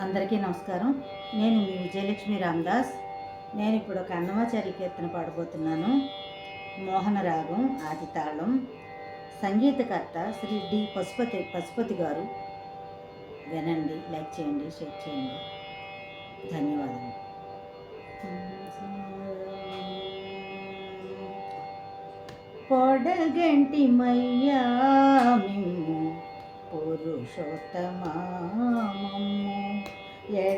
అందరికీ నమస్కారం. నేను మీ విజయలక్ష్మి రామదాస్. నేను ఇప్పుడు ఒక అన్నమాచారి కీర్తన పాడబోతున్నాను. మోహన రాగం ఆది తాళం. సంగీతకర్త శ్రీ డి పశుపతి పశుపతి గారు. వినండి లైక్ చేయండి షేర్ చేయండి. ధన్యవాదాలు పొడగంటి మయ్యా మిమ్ము పురుషోత్తమామము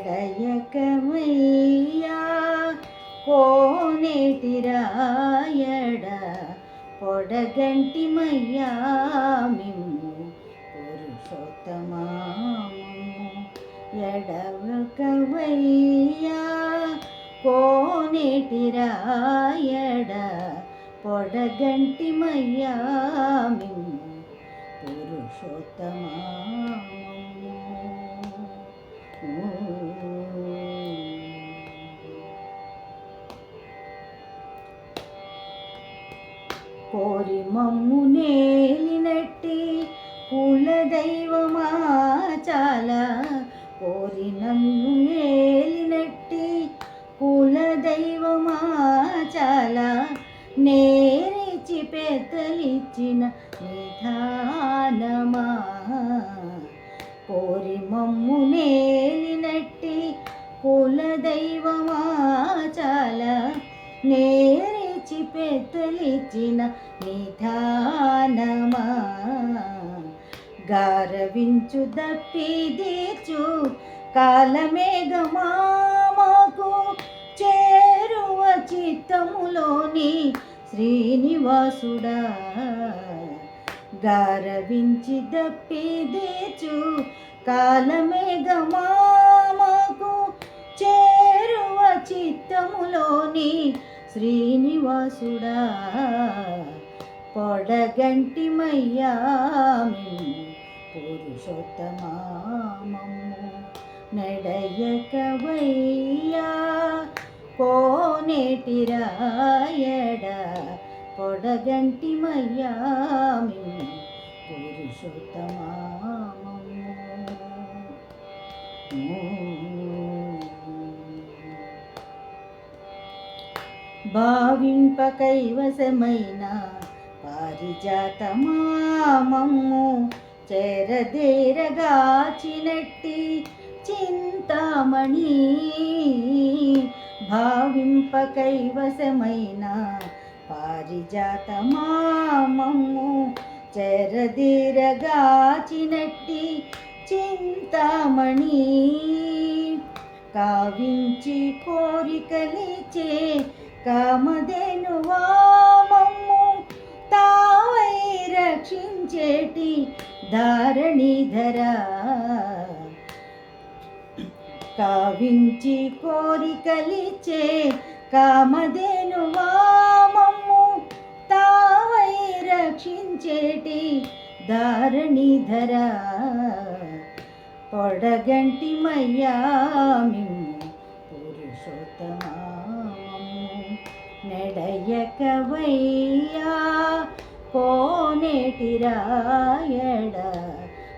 ఎడయకమయ్యా కోనేటిరాయడ పొడగంటి మయ్యా మిమ్ము పురుషోత్తమామము ఎడవకవయ్యా కోనేటిరాయడ పొడగంటి మయ్యా మిమ్ము కోరి మమ్ము నేలినట్టి కులదైవమా చాలా. కోరి నన్ను నేలినట్టి కులదైవమా చాలా. నేరిచి పెద్దలిచ్చిన నిధానమా నేరిచి పెద్దలిచ్చిన నిధానమా? గారవించు దప్పి దీచు మాకు చేరువ చిత్తములోని శ్రీనివాసుడా. గారవించి దప్పి దీచు మాకు చేరువ చిత్తములోని శ్రీనివాసుడా పొడగంటి మయ్యామి పురుషోత్తమామము నడయకవయ్యా. కోనేటిరాయడ పొడగంటి మయ్యామి పురుషోత్తమా భావింప కైవసమైన పారిజాతమామమ్ము చెరదేరగాచినట్టి చింతామణి. భావింప కైవసమైన పారిజాతమామమ్ము చెరదేరగాచినట్టి చింతామణి. కావించి కోరికలిచే కామధేను వామమ్ము తావై రక్షించేటి ధారణిధర. కావించి కోరికలిచే కామధేను వామమ్ము తావై రక్షించేటి ధారణిధర. పొడగంటి మయ్యా మిమ్ము పురుషోత్తమా. ఎడయకవయ్యా కోనేటి రాయడ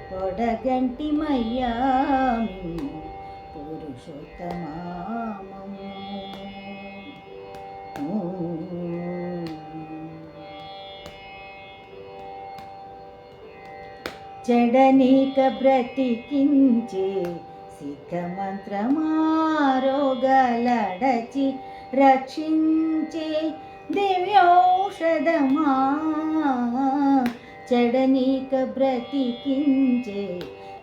కొడగంటి మయ్యామి పురుషోత్తమామము చెడనీక బ్రతికించే సిద్ధమంత్రమారోగలడచి రక్షించే దివ్యౌషధమా? చెడనీక బ్రతికించే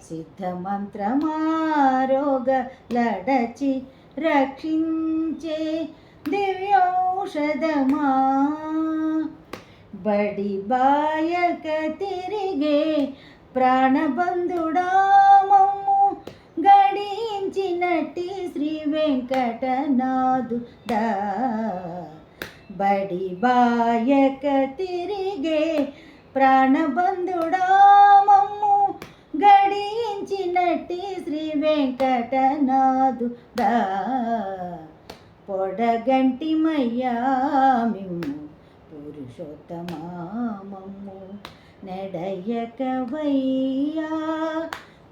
సిద్ధమంత్రమారోగలడచి రక్షించే దివ్యౌషధమా? బడి బాయక తిరిగే ప్రాణబంధుడా మమ్ము గడి గడించినట్టి శ్రీ వెంకటనాథు బడి బాయక తిరిగే ప్రాణబంధుడా ప్రాణబంధుడామము గడించినట్టి శ్రీ వెంకటనాథు పొడగంటి మయ్యామిమ్ము పురుషోత్తమామము నెడయకవయ్యా నడయక వయ్యా.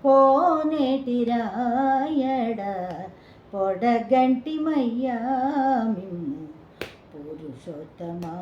పోనేటిరాయడ పొడగంటిమయ్యామి పురుషోత్తమామం